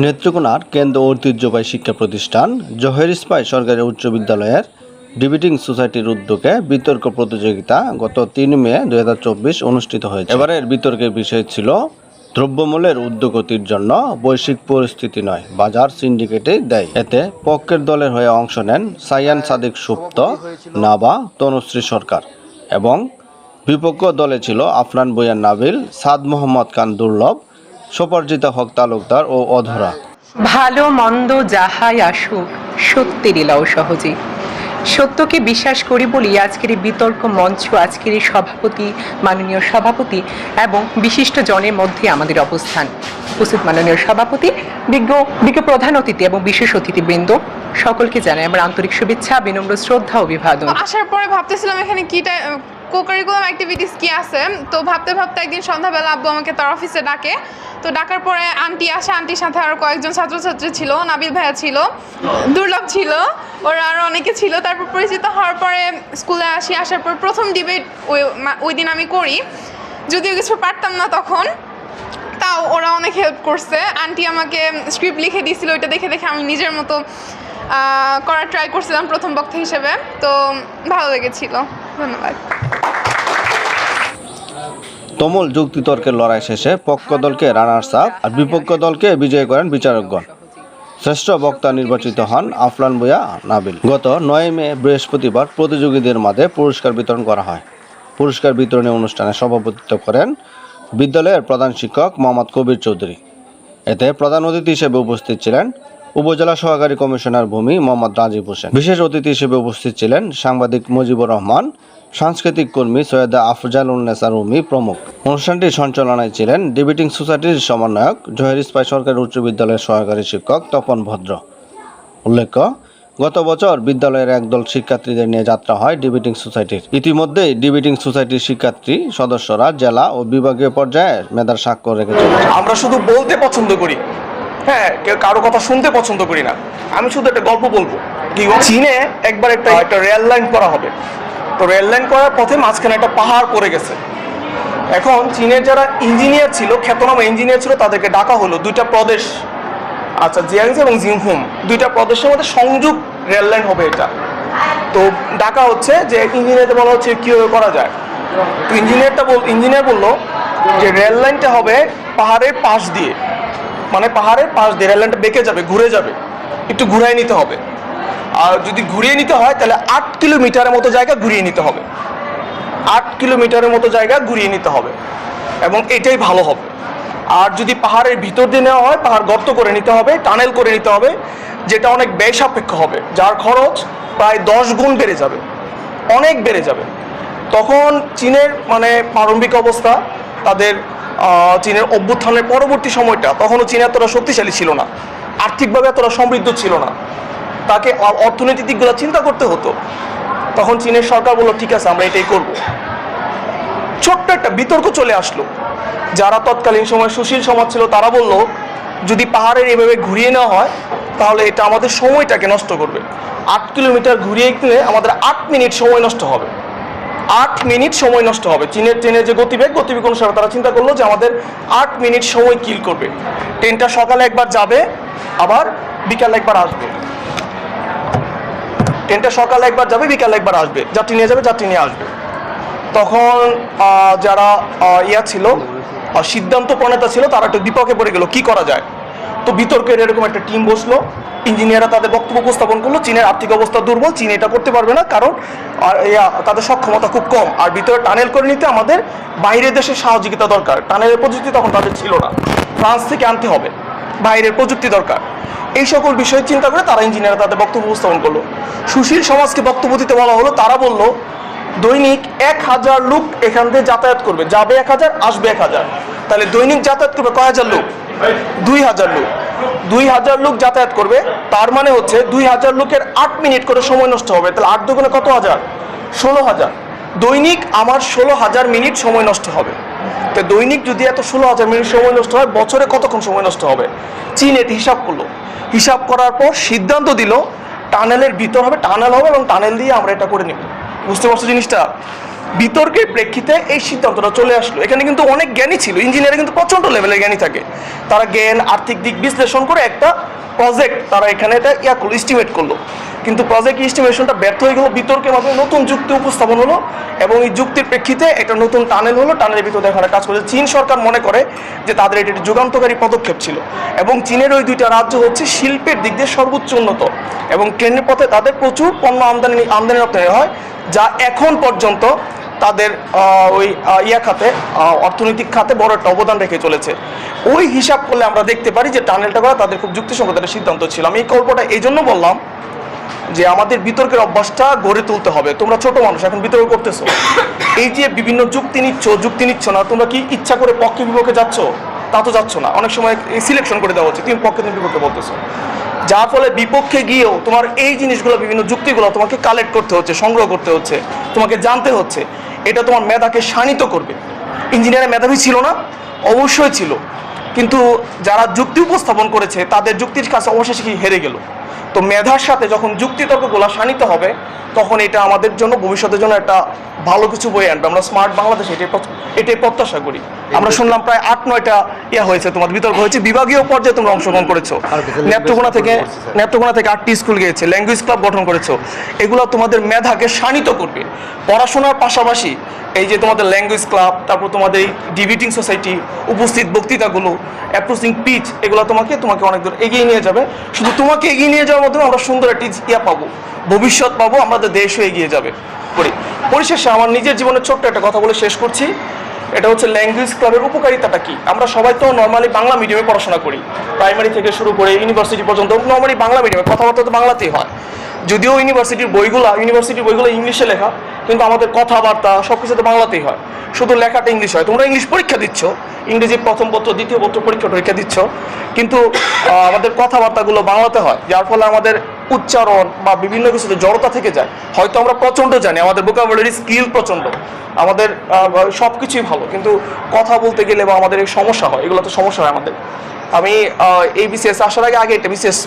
নেত্রকোনার কেন্দ্র ঐতিহ্যবাহী শিক্ষা প্রতিষ্ঠান জহের ইস্পাই সরকারি উচ্চ বিদ্যালয়ের ডিবিটিং সোসাইটির উদ্যোগে বিতর্ক প্রতিযোগিতা গত তিন মে দু হাজার চব্বিশ অনুষ্ঠিত হয়েছে। এবারের বিতর্কের বিষয় ছিল, দ্রব্যমূল্যের উদ্যোগতির জন্য বৈশ্বিক পরিস্থিতি নয়, বাজার সিন্ডিকেটে দেয়। এতে পক্ষের দলের হয়ে অংশ নেন সাইয়ান সাদিক সুপ্ত, নাবা, তনুশ্রী সরকার এবং বিপক্ষ দলে ছিল আফরান বইয়ার নাবিল, সাদ মোহাম্মদ খান দুর্লভ সোপার্জিতা হক তালুকদার ও অধরা। ভালো মন্দ যাহাই আসুক সত্যের লীলাও সহজে। সত্যকে বিশ্বাস করি বলি আজকের বিতর্ক মঞ্চ, আজকের সভাপতি, মাননীয় সভাপতি এবং বিশিষ্ট জনের মধ্যে আমাদের অবস্থান। উপস্থিত মাননীয় সভাপতি, বিজ্ঞ বিজ্ঞ প্রধান অতিথি এবং বিশেষ অতিথিবৃন্দ সকলকে জানাই আমার আন্তরিক শুভেচ্ছা, বিনম্র শ্রদ্ধা, অভিবাদন। আসার পরে ভাবতেছিলাম এখানে কি কো কারিকুলাম অ্যাক্টিভিটিস কি আছে? তো ভাবতে ভাবতে একদিন সন্ধ্যাবেলা আব্বু আমাকে তার অফিসে ডাকে। তো ডাকার পরে আন্টি আসে, আন্টির সাথে আরও কয়েকজন ছাত্রছাত্রী ছিল, নাবিল ভাইয়া ছিল, দুর্লভ ছিল, ওরা আরও অনেকে ছিল। তারপর পরিচিত হওয়ার পরে স্কুলে আসি, আসার পর প্রথম ডিবেট ওই ওই দিন আমি করি। যদিও কিছু পারতাম না তখন, তাও ওরা অনেক হেল্প করছে। আন্টি আমাকে স্ক্রিপ্ট লিখে দিয়েছিল, ওইটা দেখে দেখে আমি নিজের মতো করার ট্রাই করছিলাম প্রথম বক্তা হিসেবে। তো ভালো লেগেছিল। ধন্যবাদ। তুমুল যুক্তিতর্কের লড়াই শেষে পক্ষ দলকে রানার্স আপ আর বিপক্ষ দলকে বিজয় করেন বিচারকগণ। শ্রেষ্ঠ বক্তা নির্বাচিত হন আফলান বইয়া নাবিল। গত নয় মে, বৃহস্পতিবার প্রতিযোগীদের মাঝে পুরস্কার বিতরণ করা হয়। পুরস্কার বিতরণী অনুষ্ঠানে সভাপতিত্ব করেন বিদ্যালয়ের প্রধান শিক্ষক মোহাম্মদ কবির চৌধুরী। এতে প্রধান অতিথি হিসেবে উপস্থিত ছিলেন উপজেলা সহকারী কমিশনার ভূমি মোহাম্মদ রাজীব হোসেন। বিশেষ অতিথি হিসেবে উপস্থিত ছিলেন সাংবাদিক মুজিবুর রহমান, সাংস্কৃতিক কর্মী সৈয়দা আফজাল উন্নেসা রুমি প্রমুখ। অনুষ্ঠানটি সঞ্চালনায় ছিলেন ডিবিটিং সোসাইটির সমন্বয়ক, জহের ইস্পাই সরকারি উচ্চ বিদ্যালয়ের সহকারী শিক্ষক তপন ভদ্র। উল্লেখ্য, গত বছর বিদ্যালয়ের একদল শিক্ষার্থীদের নিয়ে যাত্রা হয় ডিবিটিং সোসাইটির। ইতিমধ্যেই ডিবিটিং সোসাইটির শিক্ষার্থী, সদস্যরা, জেলা ও বিভাগীয় পর্যায়ে মেধার স্বাক্ষর রেখেছে আমরা শুধু বলতে পছন্দ করি হ্যাঁ কেউ কারও কথা শুনতে পছন্দ করি না। আমি শুধু একটা গল্প বলব? চীনে একবার একটা একটা রেল লাইন করা হবে। তো রেল লাইন করার পথে মাঝখানে একটা পাহাড় পড়ে গেছে। এখন চীনের যারা ইঞ্জিনিয়ার ছিল খ্যাতনামা ইঞ্জিনিয়ার ছিল তাদেরকে ডাকা হলো দুইটা প্রদেশ আচ্ছা জিয়াংজি এবং জিংহুম দুইটা প্রদেশের মধ্যে সংযোগ রেল লাইন হবে এটা। তো ডাকা হচ্ছে যে ইঞ্জিনিয়ারদের বলা হচ্ছে কীভাবে করা যায়। তো ইঞ্জিনিয়ারটা বল ইঞ্জিনিয়ার বলল যে রেল লাইনটা হবে পাহাড়ের পাশ দিয়ে। মানে পাহাড়ের পাশ দিয়ে রেল বেঁকে যাবে, ঘুরে যাবে। একটু ঘুরাই নিতে হবে। আর যদি ঘুরিয়ে নিতে হয়, তাহলে আট কিলোমিটারের মতো জায়গা ঘুরিয়ে নিতে হবে। আট কিলোমিটারের মতো জায়গা ঘুরিয়ে নিতে হবে। এবং এটাই ভালো হবে। আর যদি পাহাড়ের ভিতর দিয়ে নেওয়া হয়, পাহাড় গর্ত করে নিতে হবে, টানেল করে নিতে হবে, যেটা অনেক ব্যয় সাপেক্ষ হবে। যার খরচ প্রায় দশ গুণ বেড়ে যাবে। অনেক বেড়ে যাবে। তখন চীনের মানে প্রারম্ভিক অবস্থা তাদের চীনের অভ্যুত্থানের পরবর্তী সময়টা, তখনও চীন এতটা শক্তিশালী ছিল না। আর্থিকভাবে এতটা সমৃদ্ধ ছিল না। তাকে অর্থনৈতিক দিকগুলো চিন্তা করতে হতো। তখন চীনের সরকার বলল, ঠিক আছে, আমরা এটাই করব। ছোট্ট একটা বিতর্ক চলে আসলো। যারা তৎকালীন সময় সুশীল সমাজ ছিল, তারা বলল, যদি পাহাড়ের এভাবে ঘুরিয়ে নেওয়া হয়, তাহলে এটা আমাদের সময়টাকে নষ্ট করবে। আট কিলোমিটার ঘুরিয়ে গেলে আমাদের আট মিনিট সময় নষ্ট হবে। আট মিনিট সময় নষ্ট হবে। চীনের ট্রেনের যে গতিবেগ গতিবেগ অনুসারে তারা চিন্তা করল যে আমাদের আট মিনিট সময় কিল করবে। ট্রেনটা সকালে একবার যাবে, আবার বিকালে একবার আসবে। ট্রেনটা সকালে একবার যাবে, বিকালে একবার আসবে। যাত্রী নিয়ে যাবে, যাত্রী নিয়ে আসবে। তখন যারা ইয়া ছিল সিদ্ধান্ত প্রণেতা ছিল, তারা একটু বিপক্ষে পড়ে গেল। কি করা যায়? তো বিতর্কের এরকম একটা টিম বসল। ইঞ্জিনিয়াররা তাদের বক্তব্য উপস্থাপন করল, চীনের আর্থিক অবস্থা দুর্বল, চীন এটা করতে পারবে না কারণ, আর তাদের সক্ষমতা খুব কম। আর ভিতরে টানেল করে নিতে আমাদের বাইরের দেশের সহযোগিতা দরকার। টানেলের প্রযুক্তি তখন তাদের ছিল না। ফ্রান্স থেকে আনতে হবে। বাইরের প্রযুক্তি দরকার। এই সকল বিষয়ে চিন্তা করে তারা ইঞ্জিনিয়ার তাদের বক্তব্য উপস্থাপন করল। সুশীল সমাজকে বক্তব্য দিতে বলা হলো, তারা বলল, দৈনিক এক হাজার লোক এখান দিয়ে যাতায়াত করবে। যাবে এক হাজার, আসবে এক হাজার। তাহলে দৈনিক যাতায়াত করবে কয় হাজার লোক? দুই হাজার লোক। দুই হাজার লোক যাতায়াত করবে, তার মানে হচ্ছে দুই হাজার লোকের আট মিনিট করে সময় নষ্ট হবে। তাহলে আট দুগুণে কত হাজার? ষোলো হাজার। দৈনিক আমার ষোলো হাজার মিনিট সময় নষ্ট হবে। তো দৈনিক যদি এত ষোলো হাজার মিনিট সময় নষ্ট হয়, বছরে কতক্ষণ সময় নষ্ট হবে? চীন এটি হিসাব করল। হিসাব করার পর সিদ্ধান্ত দিল, টানেলের ভিতর হবে, টানেল হবে এবং টানেল দিয়ে আমরা এটা করে নেব। বুঝতে পারছ জিনিসটা? বিতর্কের প্রেক্ষিতে এই সিদ্ধান্তটা চলে আসলো। এখানে কিন্তু অনেক জ্ঞানী ছিল ইঞ্জিনিয়ার কিন্তু প্রচণ্ড লেভেলের জ্ঞানী থাকে। তারা জ্ঞান, আর্থিক দিক বিশ্লেষণ করে একটা প্রজেক্ট তারা এখানে এটা ইয়া করল এস্টিমেট করল। কিন্তু প্রজেক্ট এস্টিমেশনটা ব্যর্থ হয়ে গেল, বিতর্কের মাধ্যমে নতুন যুক্তি উপস্থাপন হলো এবং এই যুক্তির প্রেক্ষিতে একটা নতুন টানেল হলো, টানেলের ভিতরে এখানে কাজ করেছে। চীন সরকার মনে করে যে তাদের এটি যুগান্তকারী পদক্ষেপ ছিল এবং চীনের ওই দুইটা রাজ্য হচ্ছে শিল্পের দিক দিয়ে সর্বোচ্চ উন্নত এবং ট্রেনের পথে তাদের প্রচুর পণ্য আমদানি আমদানি রপ্তানি হয়। যা এখন পর্যন্ত তাদের ওই ইয়া খাতে অর্থনৈতিক খাতে বড় একটা অবদান রেখে চলেছে। ওই হিসাব করলে আমরা দেখতে পারি যে টানেলটা করা তাদের খুব যুক্তিসঙ্গত একটা সিদ্ধান্ত ছিল। আমি এই গল্পটা এই জন্য বললাম যে আমাদের বিতর্কের অভ্যাসটা গড়ে তুলতে হবে। তোমরা ছোট মানুষ, এখন বিতর্ক করতেছো। এই যে বিভিন্ন যুক্তি নিচ্ছ যুক্তি নিচ্ছ না, তোমরা কি ইচ্ছা করে পক্ষে বিপক্ষে যাচ্ছ? তা তো যাচ্ছ না। অনেক সময় সিলেকশন করে দেওয়া হচ্ছে। তুমি পক্ষে তুমি বিপক্ষে বলতেছো। যার ফলে বিপক্ষে গিয়েও তোমার এই জিনিসগুলো, বিভিন্ন যুক্তিগুলো তোমাকে কালেক্ট করতে হচ্ছে, সংগ্রহ করতে হচ্ছে, তোমাকে জানতে হচ্ছে। এটা তোমার মেধাকে শানিত করবে। ইঞ্জিনিয়ারের মেধাবী ছিল না, অবশ্যই ছিল। কিন্তু যারা যুক্তি উপস্থাপন করেছে, তাদের যুক্তির কাছে অবশেষে হেরে গেল? তো মেধার সাথে যখন যুক্তিতর্কগুলো শানিত হবে তখন এটা আমাদের জন্য ভবিষ্যতের জন্য একটা ভালো কিছু বই আনবে। আমরা স্মার্ট বাংলাদেশ এটাই এটাই প্রত্যাশা করি। আমরা শুনলাম প্রায় আট নয়টা ইয়া হয়েছে তোমাদের বিতর্ক হয়েছে। বিভাগীয় পর্যায়ে তোমরা অংশগ্রহণ করেছ। নেত্রকোনা থেকে নেত্রকোনা থেকে আটটি স্কুল গিয়েছে ল্যাঙ্গুয়েজ ক্লাব গঠন করেছ। এগুলো তোমাদের মেধাকে শানিত করবে। পড়াশোনার পাশাপাশি এই যে তোমাদের ল্যাঙ্গুয়েজ ক্লাব তারপর তোমাদের এই ডিবিটিং সোসাইটি উপস্থিত বক্তৃতাগুলো অ্যাপ্রোচিং পিচ এগুলো তোমাকে তোমাকে অনেক দূর এগিয়ে নিয়ে যাবে। শুধু তোমাকে এগিয়ে নিয়ে যাওয়ার মাধ্যমে আমরা সুন্দর একটি ইয়া পাবো। ভবিষ্যৎ পাবো, আমাদের দেশও এগিয়ে যাবে। করি। পরিশেষে আমার নিজের জীবনের ছোট্ট একটা কথা বলে শেষ করছি। এটা হচ্ছে ল্যাঙ্গুয়েজ ক্লাবের উপকারিতাটা কি? আমরা সবাই তো নর্মালি বাংলা মিডিয়ামে পড়াশোনা করি। প্রাইমারি থেকে শুরু করে ইউনিভার্সিটি পর্যন্ত নর্মালি বাংলা মিডিয়ামে কথাবার্তা তো বাংলাতেই হয়। যদিও ইউনিভার্সিটির বইগুলো ইউনিভার্সিটির বইগুলো ইংলিশে লেখা কিন্তু আমাদের কথাবার্তা সব কিছু তো বাংলাতেই হয়। শুধু লেখাটা ইংলিশ হয়। তোমরা ইংলিশ পরীক্ষা দিচ্ছ। ইংরেজি প্রথম পত্র, দ্বিতীয় পত্র পরীক্ষা টরীক্ষা দিচ্ছ। কিন্তু আমাদের কথাবার্তাগুলো বাংলাতে হয়, যার ফলে আমাদের উচ্চারণ বা বিভিন্ন কিছুতে জড়তা থেকে যায়। হয়তো আমরা প্রচণ্ড জানি, আমাদের ভোকাবুলারি স্কিল প্রচণ্ড। আমাদের সব কিছুই ভালো। কিন্তু কথা বলতে গেলে বা আমাদের এই সমস্যা হয় এগুলো তো সমস্যা হয় আমাদের। আমি এই বিসিএস আসার আগে আগে একটা বিসিএস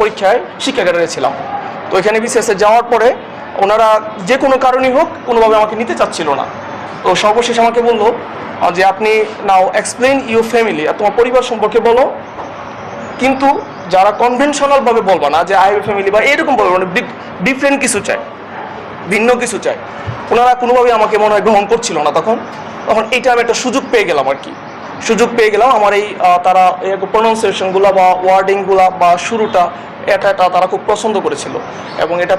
পরীক্ষায় শিক্ষা ছিলাম। তো এখানে বিসিএসে যাওয়ার পরে ওনারা যে কোনো কারণেই হোক কোনোভাবে আমাকে নিতে চাচ্ছিল না। তো সর্বশেষ আমাকে বলল যে আপনি নাও এক্সপ্লেন ইউর ফ্যামিলি আর তোমার পরিবার সম্পর্কে বলো। কিন্তু যারা কনভেনশনাল ভাবে বলবা না, যে আই ফ্যামিলি বা এরকম বলব মানে ডিফারেন্ট কিছু চাই ভিন্ন কিছু চাই ওনারা কোনোভাবেই আমাকে মনে হয় গ্রহণ করছিল না তখন। তখন এইটা আমি একটা সুযোগ পেয়ে গেলাম আর কি। সুযোগ পেয়ে গেলাম আমার এই তারা প্রনাউন্সিয়েশনগুলো বা ওয়ার্ডিংগুলো বা শুরুটা এটা তারা খুব পছন্দ করেছিল। এবং এটা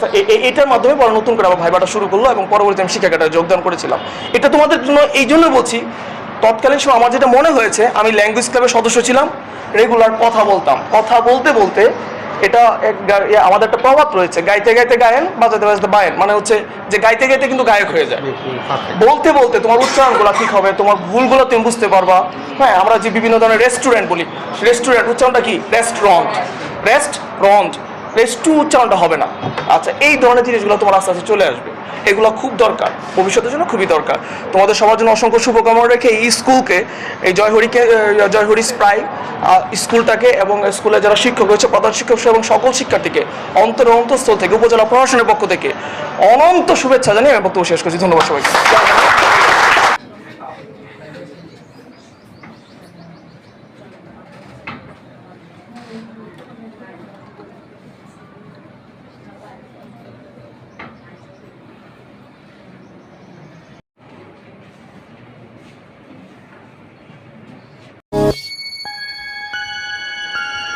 এটার মাধ্যমে পরে নতুন করে আমার ভাইবাটা শুরু করল এবং পরবর্তী আমি শিক্ষাকাটায় যোগদান করেছিলাম। এটা তোমাদের জন্য, এই জন্য বলছি, তৎকালীন সময় আমার যেটা মনে হয়েছে, আমি ল্যাঙ্গুয়েজ ক্লাবের সদস্য ছিলাম রেগুলার কথা বলতাম। কথা বলতে বলতে এটা আমাদের একটা প্রভাব রয়েছে, গাইতে গাইতে গায়েন, বাজাতে বাজাতে বায়েন। মানে হচ্ছে যে গাইতে গাইতে কিন্তু গায়ক হয়ে যায়। বলতে বলতে তোমার উচ্চারণগুলো ঠিক হবে, তোমার ভুলগুলো তুমি বুঝতে পারবা। হ্যাঁ আমরা যে বিভিন্ন ধরনের রেস্টুরেন্ট বলি রেস্টুরেন্ট উচ্চারণটা কি? রেস্টুরেন্ট রেস্টুরেন্ট টু উচ্চারণটা হবে না। আচ্ছা এই ধরনের জিনিসগুলো তোমার আস্তে আস্তে চলে আসবে। এগুলো খুব দরকার, ভবিষ্যতের জন্য খুবই দরকার। তোমাদের সবার জন্য অসংখ্য শুভকামনা রেখে এই স্কুলকে, এই জয়হরিকে জয়হরি স্প্রাই স্কুলটাকে এবং স্কুলে যারা শিক্ষক রয়েছে, প্রধান শিক্ষক এবং সকল শিক্ষার্থীকে, অন্তর অন্তঃস্থল থেকে, উপজেলা প্রশাসনের পক্ষ থেকে অনন্ত শুভেচ্ছা জানিয়ে আমি বক্তব্য শেষ করছি। ধন্যবাদ সবাইকে।